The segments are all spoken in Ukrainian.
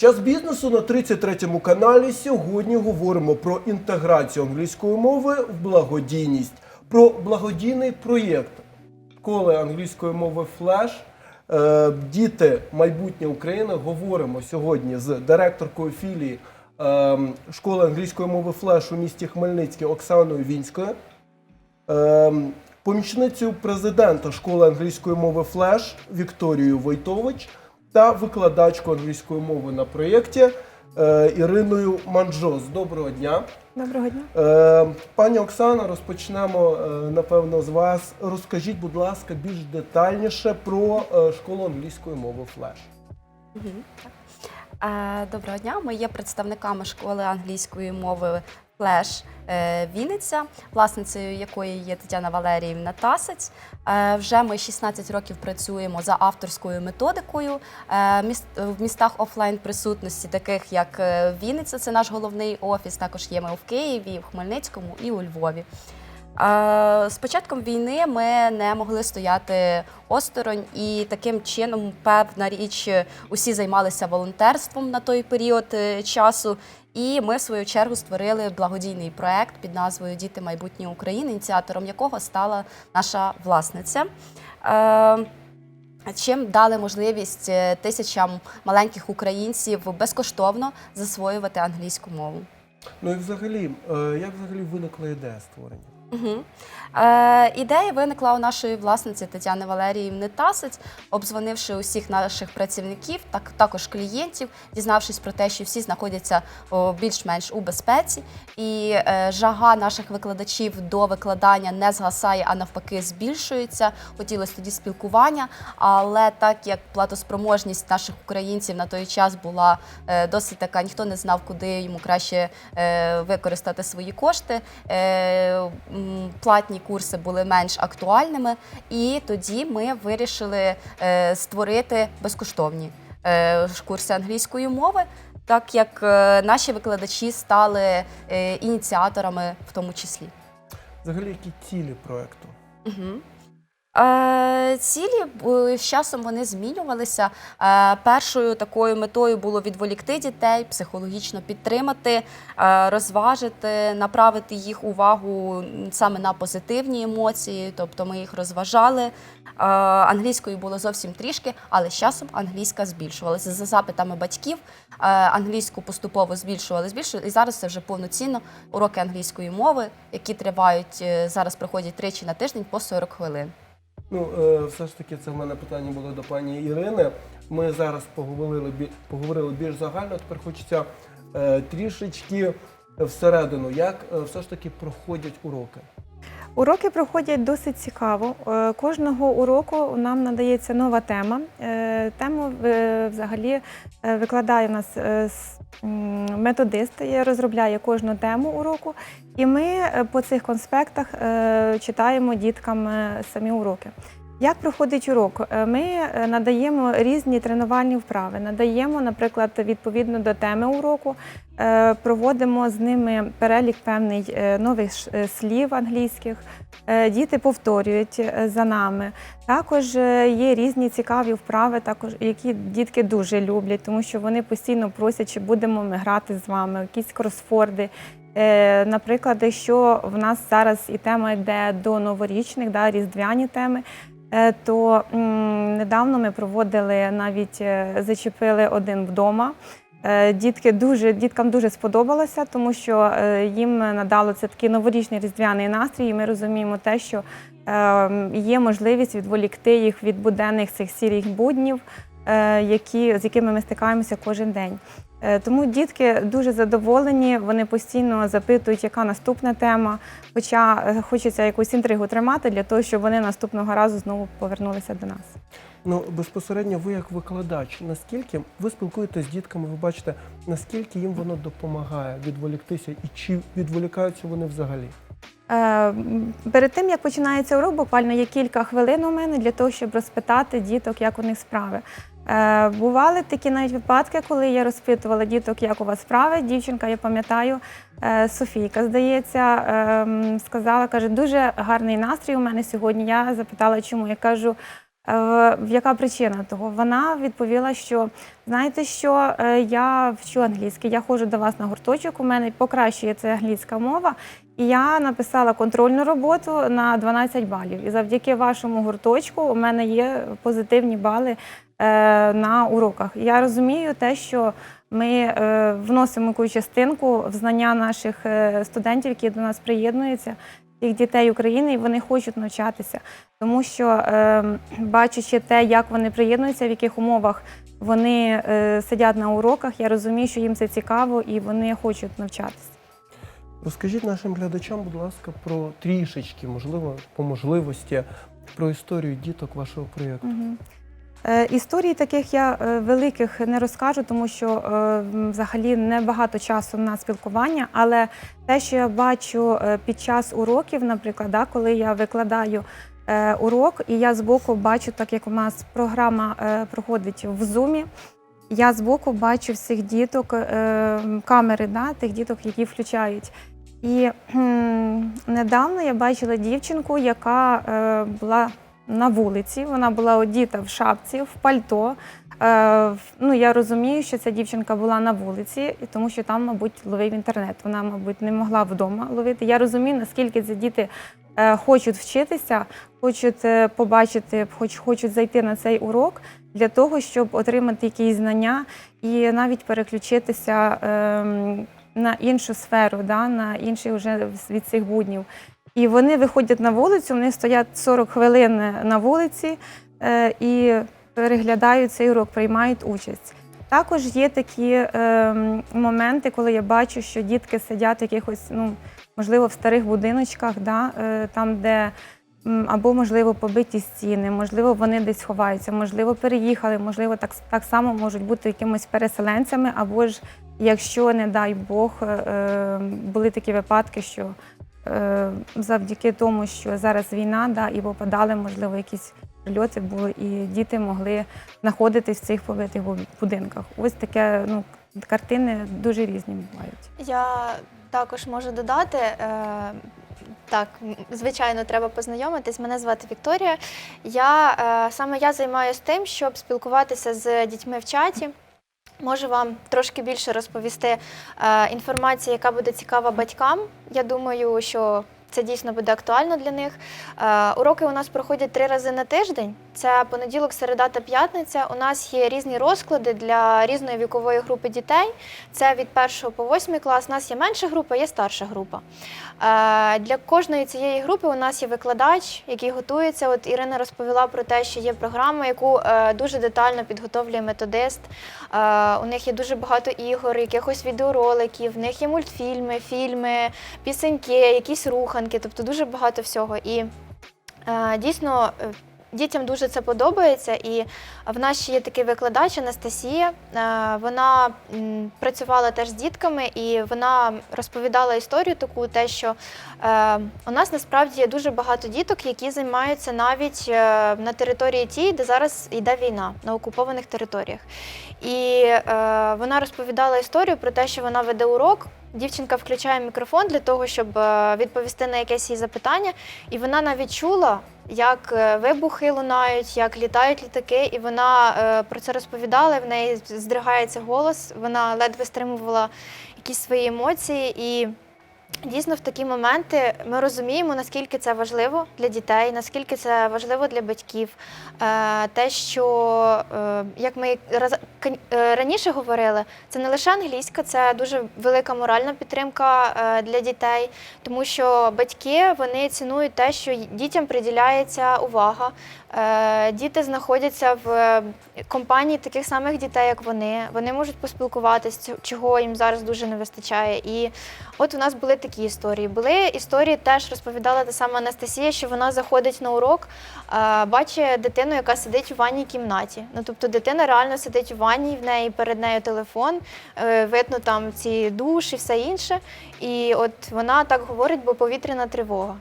Час бізнесу на 33-му каналі. Сьогодні говоримо про інтеграцію англійської мови в благодійність, про благодійний проєкт школи англійської мови Флеш. Е, Діти майбутнє України. Говоримо сьогодні з директоркою філії е, школи англійської мови Флеш у місті Хмельницький Оксаною Вінською. Ем, помічницею президента школи англійської мови Флеш Вікторією Войтович та викладачкою англійської мови на проєкті е, Іриною Манджос. Доброго дня. Доброго дня. Е, пані Оксана, розпочнемо е, напевно з вас. Розкажіть, будь ласка, більш детальніше про школу англійської мови Флеш. Доброго дня. Ми є представниками школи англійської мови Флеш е, Вінниця, власницею якої є Тетяна Валеріївна Тасець. Е, Вже ми 16 років працюємо за авторською методикою е, в містах офлайн присутності, таких як Вінниця, це наш головний офіс. Також є ми в Києві, в Хмельницькому і у Львові. Е, З початком війни ми не могли стояти осторонь, і таким чином, певна річ, усі займалися волонтерством на той період е, часу. І ми, в свою чергу, створили благодійний проект під назвою Діти майбутнє України, ініціатором якого стала наша власниця. Е, Чим дали можливість е, тисячам маленьких українців безкоштовно засвоювати англійську мову. Ну і взагалі, е, як взагалі виникла ідея створення? Угу. Е, ідея виникла у нашої власниці Тетяни Валеріївни Тасець, обдзвонивши усіх наших працівників, так також клієнтів, дізнавшись про те, що всі знаходяться більш-менш у безпеці, і е, жага наших викладачів до викладання не згасає, а навпаки збільшується. Хотілося тоді спілкування, але так як платоспроможність наших українців на той час була е, досить така, ніхто не знав, куди йому краще е, використати свої кошти. Е, платні курси були менш актуальними, і тоді ми вирішили е, створити безкоштовні е, курси англійської мови. Так як е, наші викладачі стали ініціаторами в тому числі. Взагалі, які цілі проекту? Е, Цілі е, з часом вони змінювалися. Е, Першою такою метою було відволікти дітей, психологічно підтримати, е, розважити, направити їх увагу саме на позитивні емоції, тобто ми їх розважали. Е, Англійською було зовсім трішки, але з часом англійська збільшувалася. За запитами батьків е, англійську поступово збільшували, збільшували. І зараз це вже повноцінно уроки англійської мови, які тривають е, зараз, проходять тричі на тиждень по 40 хвилин. Ну, е, все ж таки, це в мене питання було до пані Ірини. Ми зараз поговорили, поговорили більш загально. Тепер хочеться е, трішечки всередину, як е, все ж таки проходять уроки. Уроки проходять досить цікаво. Е, Кожного уроку нам надається нова тема. Е, Тему е, взагалі викладає у нас методист, розробляє кожну тему уроку, і ми по цих конспектах читаємо діткам самі уроки. Як проходить урок? Е, Ми е, надаємо різні тренувальні вправи. Надаємо, наприклад, відповідно до теми уроку, е, проводимо з ними перелік певний нових слів англійських. Діти повторюють за нами. Також є різні цікаві вправи, також які дітки дуже люблять, тому що вони постійно просять, чи будемо ми грати з вами, якісь кросфорди. Наприклад, якщо в нас зараз і тема йде до новорічних, да, різдвяні теми, то недавно ми проводили навіть е, зачепили один вдома. Е, Дітки дуже діткам дуже сподобалося, тому що е, їм надало це такий новорічний різдвяний настрій. І ми розуміємо те, що е, є можливість відволікти їх від буденних цих сірих буднів, е, які, з якими ми стикаємося кожен день. Е, Тому дітки дуже задоволені, вони постійно запитують, яка наступна тема. Хоча е, хочеться якусь інтригу тримати для того, щоб вони наступного разу знову повернулися до нас. Ну, безпосередньо ви як викладач, наскільки ви спілкуєтесь з дітками, ви бачите, наскільки їм воно допомагає відволіктися і чи відволікаються вони взагалі? Е, Перед тим як починається урок, буквально є кілька хвилин у мене для того, щоб розпитати діток, як у них справи. Е, Бували такі навіть випадки, коли я розпитувала діток, як у вас справи. Дівчинка, я пам'ятаю, е, Софійка, здається, е, сказала, каже, дуже гарний настрій у мене сьогодні. Я запитала, чому. Я кажу, Е, Яка причина того? Вона відповіла, що знаєте, що я вчу англійський, я ходжу до вас на гурточок, у мене покращується англійська мова. І я написала контрольну роботу на 12 балів. І завдяки вашому гурточку у мене є позитивні бали на уроках. Я розумію те, що ми е, вносимо якусь частинку в знання наших е, студентів, які до нас приєднуються, тих дітей України, і вони хочуть навчатися. Тому що, е, бачачи те, як вони приєднуються, в яких умовах вони е, сидять на уроках, я розумію, що їм це цікаво і вони хочуть навчатися. Розкажіть нашим глядачам, будь ласка, про трішечки, можливо, по можливості, про історію діток вашого проєкту. Мгм. Е, Історій таких я е, великих не розкажу, тому що е, взагалі не багато часу на спілкування. Але те, що я бачу під час уроків, наприклад, коли я викладаю урок, і я збоку бачу, так як у нас програма проходить в зумі. Я збоку бачу всіх діток, камери да, тих діток, які включають. І недавно я бачила дівчинку, яка була на вулиці. Вона була одіта в шапці, в пальто. Е, ну, я розумію, що ця дівчинка була на вулиці, тому що там, мабуть, ловив інтернет. Вона, мабуть, не могла вдома ловити. Я розумію, наскільки ці діти е, хочуть вчитися, хочуть е, побачити, хоч хочуть зайти на цей урок для того, щоб отримати якісь знання і навіть переключитися ем, на іншу сферу, да, на інший вже від цих буднів. І вони виходять на вулицю, вони стоять 40 хвилин на вулиці е, і переглядають цей урок, приймають участь. Також є такі е, моменти, коли я бачу, що дітки сидять в якихось, ну, можливо, в старих будиночках, да, е, там, де або, можливо, побиті стіни, можливо, вони десь ховаються, можливо, переїхали, можливо, так, так само можуть бути якимись переселенцями, або ж, якщо, не дай Бог, е, е, були такі випадки, що завдяки тому, що зараз війна, да, і попадали, можливо, якісь прильоти були, і діти могли знаходитись в цих побитих будинках. Ось таке, ну, картини дуже різні бувають. Я також можу додати. Е, так, звичайно, треба познайомитись. Мене звати Вікторія. Я е, саме я займаюся тим, щоб спілкуватися з дітьми в чаті. Можу вам трошки більше розповісти е, інформації, яка буде цікава батькам. Я думаю, що це дійсно буде актуально для них. Е, уроки у нас проходять три рази на тиждень. Це понеділок, середа та п'ятниця. У нас є різні розклади для різної вікової групи дітей. Це від 1 по 8 клас. У нас є менша група, є старша група. Е, Для кожної цієї групи у нас є викладач, який готується. От Ірина розповіла про те, що є програма, яку е, дуже детально підготовлює методист. У них є дуже багато ігор, якихось відеороликів, в них є мультфільми, фільми, пісеньки, якісь руханки, тобто дуже багато всього. І е, дійсно. Дітям дуже це подобається, і в нас ще є такий викладач Анастасія. Е, Вона працювала теж з дітками, і вона розповідала історію таку, те, що е, у нас насправді є дуже багато діток, які займаються навіть е, на території тій, де зараз йде війна на окупованих територіях. І вона розповідала історію про те, що вона веде урок. Дівчинка включає мікрофон для того, щоб відповісти на якесь її запитання, і вона навіть чула, як е, вибухи лунають, як літають літаки, і вона е, про це розповідала. В неї здригається голос. Вона ледве стримувала якісь свої емоції. І дійсно в такі моменти ми розуміємо, наскільки це важливо для дітей, наскільки це важливо для батьків. Е, Те, що е, як ми е, раніше говорили, це не лише англійська, це дуже велика моральна підтримка для дітей, тому що батьки вони цінують те, що дітям приділяється увага. Діти знаходяться в компанії таких самих дітей, як вони. Вони можуть поспілкуватися, чого їм зараз дуже не вистачає. І от у нас були такі історії. Були історії, теж розповідала та сама Анастасія, що вона заходить на урок, бачить дитину, яка сидить у ванній кімнаті. Ну тобто дитина реально сидить у ванні, в неї перед нею телефон, е, видно там ці душ і все інше. І от вона так говорить, бо повітряна тривога.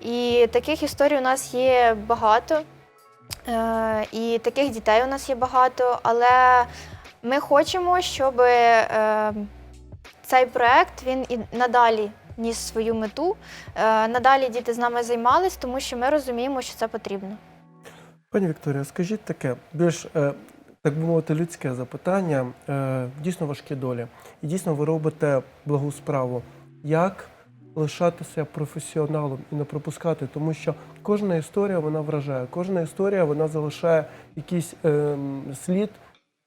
І таких історій у нас є багато. Е, і таких дітей у нас є багато, але ми хочемо, щоб е, цей проект він і надалі ніс свою мету. Е, надалі діти з нами займались, тому що ми розуміємо, що це потрібно. Пані Вікторія, скажіть таке, більш, е, так би мовити, людське запитання, е, дійсно важкі долі. І дійсно ви робите благу справу. Як лишатися професіоналом і не пропускати? Тому що кожна історія вона вражає, кожна історія вона залишає якийсь ем, слід,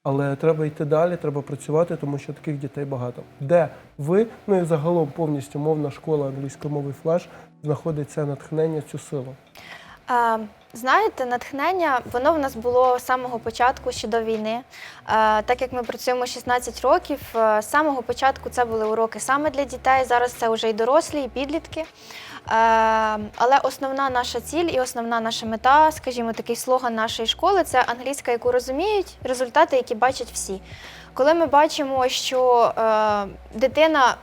але треба йти далі, треба працювати, тому що таких дітей багато. Де ви, ну і загалом повністю мовна школа англійської мови флеш знаходить це натхнення, цю силу? Е, Знаєте, натхнення воно в нас було з самого початку ще до війни. Е, Так як ми працюємо 16 років, е, з самого початку це були уроки саме для дітей. Зараз це вже і дорослі, і підлітки. Е, Але основна наша ціль і основна наша мета, скажімо, такий слоган нашої школи це англійська, яку розуміють, результати, які бачать всі. Коли ми бачимо, що е, дитина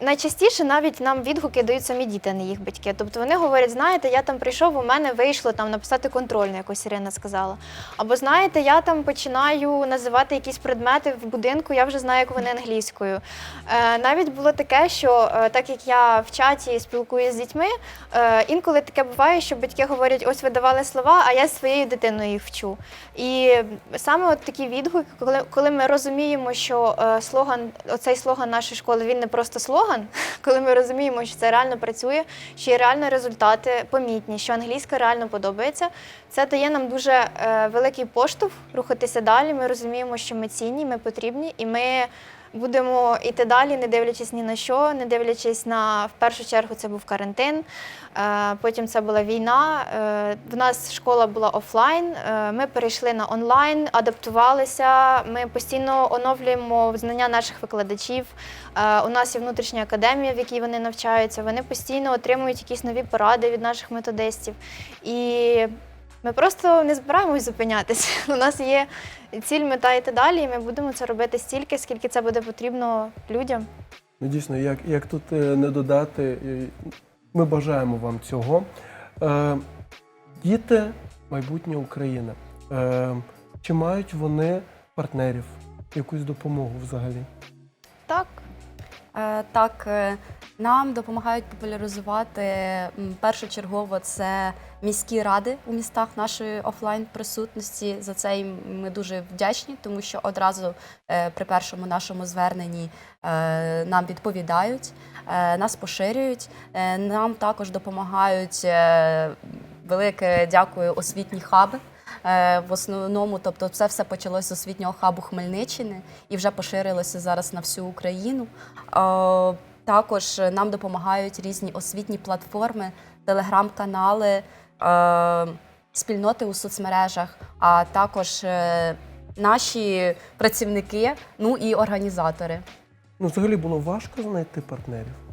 найчастіше навіть нам відгуки дають самі діти, а не їх батьки. Тобто вони говорять, знаєте, я там прийшов, у мене вийшло там написати контрольну, якось Ірина сказала. Або знаєте, я там починаю називати якісь предмети в будинку, я вже знаю, як вони англійською. Е, навіть було таке, що е, так як я в чаті спілкуюся з дітьми, е, інколи таке буває, що батьки говорять, ось ви давали слова, а я своєю дитиною їх вчу. І саме от такі відгуки, коли, коли ми розуміємо, що е, слоган, оцей слоган нашої школи, він не просто слоган, коли ми розуміємо, що це реально працює, що є реально результати помітні, що англійська реально подобається, це дає нам дуже е, великий поштовх рухатися далі. Ми розуміємо, що ми цінні, ми потрібні, і ми будемо йти далі, не дивлячись ні на що, не дивлячись на в першу чергу, це був карантин. е, Потім це була війна. е, В нас школа була офлайн. е, Ми перейшли на онлайн, адаптувалися. Ми постійно оновлюємо знання наших викладачів. У нас є внутрішня академія, в якій вони навчаються. Вони постійно отримують якісь нові поради від наших методистів. І ми просто не збираємось зупинятися. У нас є ціль, мета йти далі, і ми будемо це робити стільки, скільки це буде потрібно людям. Ну, дійсно, як, як тут е, не додати, ми бажаємо вам цього. Е, діти майбутнє України. Е, чи мають вони партнерів, якусь допомогу взагалі? Так, Е, Так, е, нам допомагають популяризувати першочергово це міські ради у містах нашої офлайн присутності. За це їм ми дуже вдячні, тому що одразу е, при першому нашому зверненні е, нам відповідають, е, нас поширюють. Нам також допомагають велике дякую освітні хаби. В основному, тобто, це все почалося з освітнього хабу Хмельниччини і вже поширилося зараз на всю Україну. Е, Також нам допомагають різні освітні платформи, телеграм-канали, е, спільноти у соцмережах, а також е, наші працівники, ну і організатори. Ну, взагалі було важко знайти партнерів.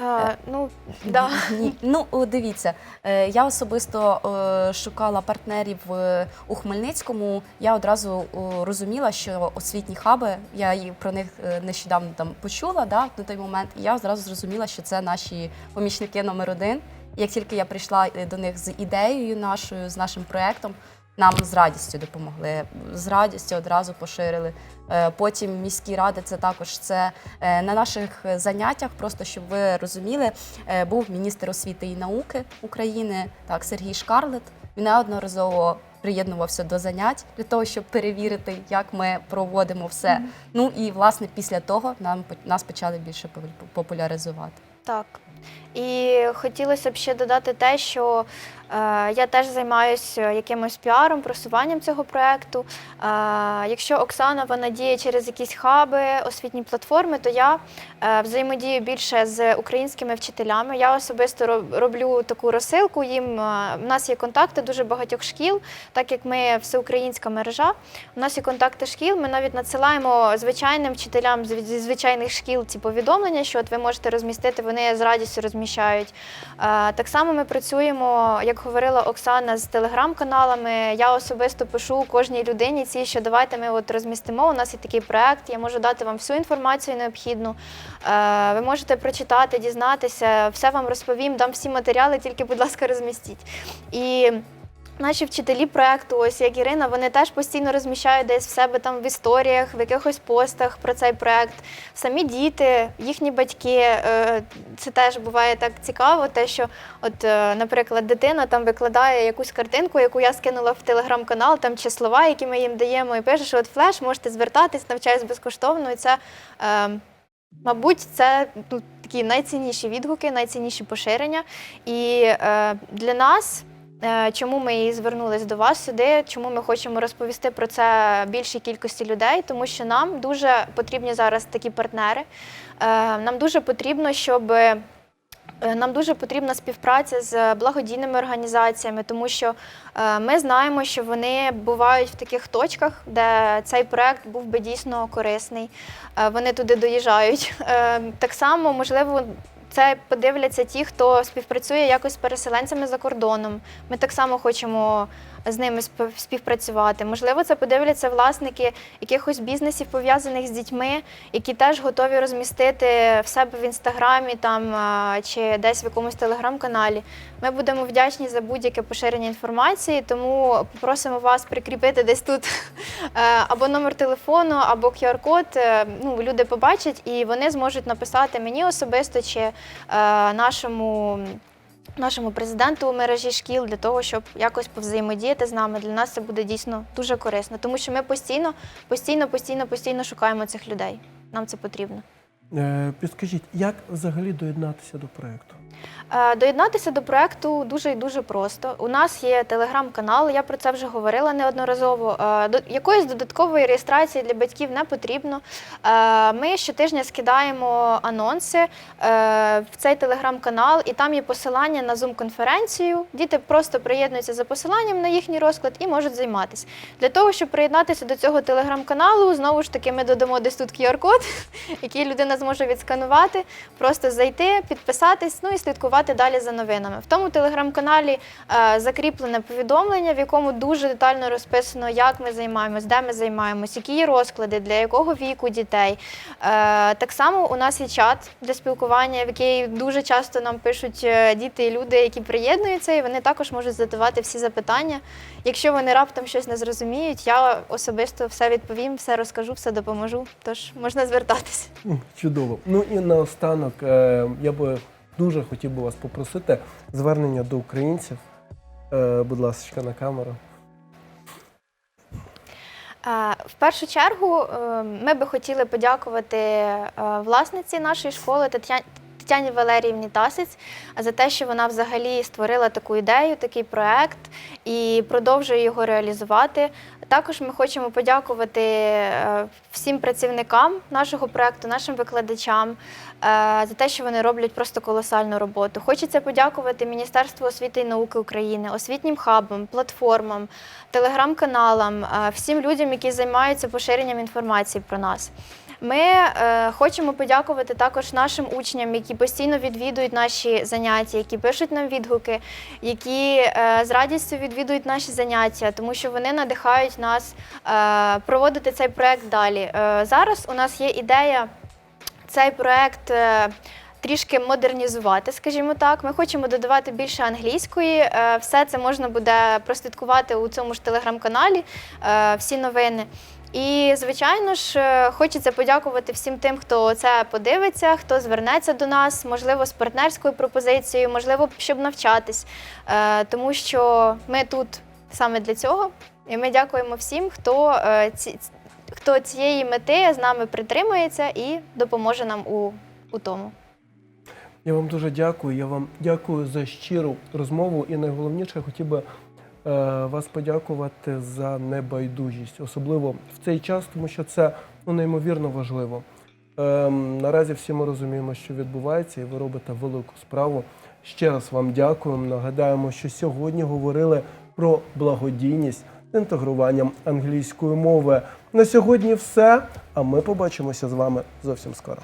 Е, ну да. Ні, ну о, дивіться, е, я особисто е, шукала партнерів е, у Хмельницькому. Я одразу розуміла, що освітні хаби, я про них е, нещодавно там почула да, на той момент. І я одразу зрозуміла, що це наші помічники номер один. Як тільки я прийшла е, до них з ідеєю нашою, з нашим проєктом, нам з радістю допомогли, з радістю одразу поширили. Е, Потім міські ради це також це е, на наших заняттях, просто щоб ви розуміли, е, був міністр освіти і науки України, так Сергій Шкарлет. Він неодноразово приєднувався до занять для того, щоб перевірити, як ми проводимо все. Ну і власне після того нам нас почали більше попу- популяризувати. Так. І хотілося б ще додати те, що я теж займаюся якимось піаром, просуванням цього проєкту. Е, якщо Оксана вона діє через якісь хаби, освітні платформи, то я е, взаємодію більше з українськими вчителями. Я особисто роблю таку розсилку. Їм е, в нас є контакти дуже багатьох шкіл, так як ми всеукраїнська мережа. У нас є контакти шкіл. Ми навіть надсилаємо звичайним вчителям зі звичайних шкіл ці повідомлення, що от ви можете розмістити, вони з радістю розміщають. Е, Так само ми працюємо, як говорила Оксана, з телеграм-каналами. Я особисто пишу кожній людині ці, що давайте ми от розмістимо. У нас є такий проект. Я можу дати вам всю інформацію необхідну. Е, Ви можете прочитати, дізнатися, все вам розповім, дам всі матеріали, тільки, будь ласка, розмістіть. І Наші вчителі проекту, ось як Ірина, вони теж постійно розміщають десь в себе там в історіях, в якихось постах про цей проект. Самі діти, їхні батьки. е, Це теж буває так цікаво, те, що, от, е, наприклад, дитина там викладає якусь картинку, яку я скинула в телеграм-канал, там чи слова, які ми їм даємо, і пише, що от флеш можете звертатись, навчаюсь безкоштовно. І це, е, мабуть, це ну, такі найцінніші відгуки, найцінніші поширення. І для нас. Е, Чому ми і звернулись до вас сюди? Чому ми хочемо розповісти про це більшій кількості людей? Тому що нам дуже потрібні зараз такі партнери. Е, Нам дуже потрібно, щоб е, нам дуже потрібна співпраця з благодійними організаціями, тому що ми знаємо, що вони бувають в таких точках, де цей проект був би дійсно корисний. Вони туди доїжджають. Так само, можливо, це подивляться ті, хто співпрацює якось з переселенцями за кордоном. Ми так само хочемо з ними спів- співпрацювати. Можливо, це подивляться власники якихось бізнесів пов'язаних з дітьми, які теж готові розмістити в себе в інстаграмі там чи десь в якомусь телеграм-каналі. Ми будемо вдячні за будь-яке поширення інформації, тому попросимо вас прикріпити десь тут е, або номер телефону, або QR-код. Е, Ну, люди побачать і вони зможуть написати мені особисто чи е, нашому. Нашому президенту у мережі шкіл для того, щоб якось повзаємодіяти з нами. Для нас це буде дійсно дуже корисно, тому що ми постійно, постійно, постійно, постійно шукаємо цих людей. Нам це потрібно. Е, Підскажіть, як взагалі доєднатися до проєкту? Е, Доєднатися до проекту дуже і дуже просто. У нас є телеграм-канал, я про це вже говорила неодноразово. Е, до- Якоїсь додаткової реєстрації для батьків не потрібно. Е, Ми щотижня скидаємо анонси в цей телеграм-канал, і там є посилання на Zoom-конференцію. Діти просто приєднуються за посиланням на їхній розклад і можуть займатися. Для того, щоб приєднатися до цього телеграм-каналу, знову ж таки, ми додамо десь тут QR-код, який людина зможе відсканувати, просто зайти, підписатись, ну і слідкувати далі за новинами. В тому телеграм-каналі е, закріплене повідомлення, в якому дуже детально розписано, як ми займаємось, де ми займаємось, які є розклади, для якого віку дітей. Е, так само у нас є чат для спілкування, в який дуже часто нам пишуть е, діти і люди, які приєднуються, і вони також можуть задавати всі запитання. Якщо вони раптом щось не зрозуміють, я особисто все відповім, все розкажу, все допоможу. Тож можна звертатися. Чудово. Ну і наостанок я би дуже хотів би вас попросити звернення до українців. Е, Будь ласка, на камеру. В першу чергу е, ми би хотіли подякувати е, власниці нашої школи Тетя- Тетяні Валеріївні Тасиць за те, що вона взагалі створила таку ідею, такий проект і продовжує його реалізувати. Також ми хочемо подякувати всім працівникам нашого проекту, нашим викладачам за те, що вони роблять просто колосальну роботу. Хочеться подякувати Міністерству освіти і науки України, освітнім хабам, платформам, телеграм-каналам, е, всім людям, які займаються поширенням інформації про нас. Ми е, хочемо подякувати також нашим учням, які постійно відвідують наші заняття, які пишуть нам відгуки, які е, з радістю відвідують наші заняття, тому що вони надихають нас е, проводити цей проект далі. Е, зараз у нас є ідея цей проект. Е, Трішки модернізувати, скажімо так. Ми хочемо додавати більше англійської. Е, Все це можна буде прослідкувати у цьому ж телеграм-каналі, е, всі новини. І, звичайно ж, хочеться подякувати всім тим, хто це подивиться, хто звернеться до нас, можливо, з партнерською пропозицією, можливо, щоб навчатись. Тому що ми тут саме для цього. І ми дякуємо всім, хто, ці, хто цієї мети з нами притримується і допоможе нам у, у тому. Я вам дуже дякую. Я вам дякую за щиру розмову. І найголовніше, я хотів би е, вас подякувати за небайдужість, особливо в цей час, тому що це ну, неймовірно важливо. Ем, наразі всі ми розуміємо, що відбувається, і ви робите велику справу. Ще раз вам дякуємо. Нагадаємо, що сьогодні говорили про благодійність з інтегруванням англійської мови. На сьогодні все. А ми побачимося з вами зовсім скоро.